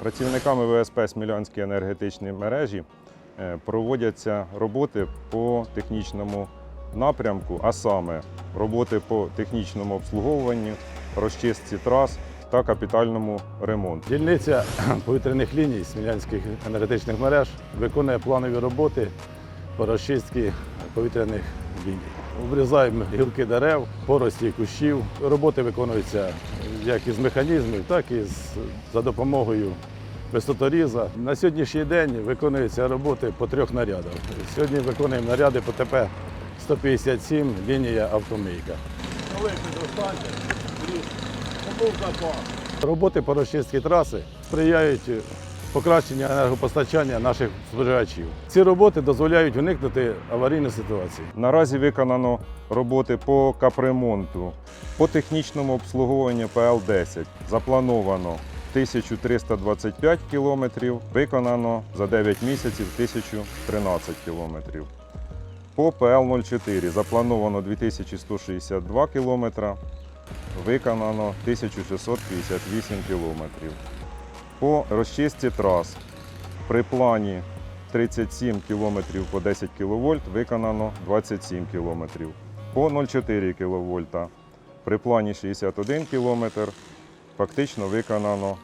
Працівниками ВСП Смілянські енергетичні мережі е, проводяться роботи по технічному напрямку, а саме роботи по технічному обслуговуванню, розчистці трас та капітальному ремонту. Дільниця повітряних ліній Смілянських енергетичних мереж виконує планові роботи по розчистці повітряних ліній. Обрізаємо гілки дерев, порості кущів. Роботи виконуються як із механізмів, так і з- за допомогою висоторіза. На сьогоднішній день виконуються роботи по трьох нарядах. Сьогодні виконуємо наряди по ТП 157, лінія автомийка. Роботи по розчистці траси сприяють покращенню енергопостачання наших споживачів. Ці роботи дозволяють уникнути аварійної ситуації. Наразі виконано роботи по капремонту, по технічному обслуговуванню ПЛ-10. Заплановано 1325 кілометрів, виконано за 9 місяців 1013 кілометрів. По ПЛ-04 заплановано 2162 кілометра, виконано 1658 кілометрів. По розчистці трас при плані 37 км по 10 кВт виконано 27 км. По 0,4 кВт при плані 61 км фактично виконано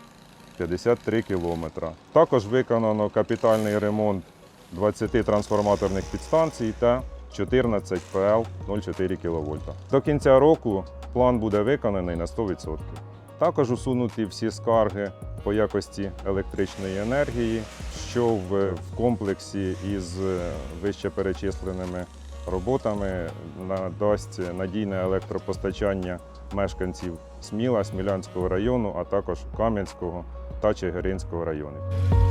53 км. Також виконано капітальний ремонт 20 трансформаторних підстанцій та 14 ПЛ 0,4 кВт. До кінця року план буде виконаний на 100%. Також усунуті всі скарги по якості електричної енергії, що в, комплексі із е, вище перечисленими роботами надасть надійне електропостачання мешканців Сміла, Смілянського району, а також Кам'янського та Чигиринського районів.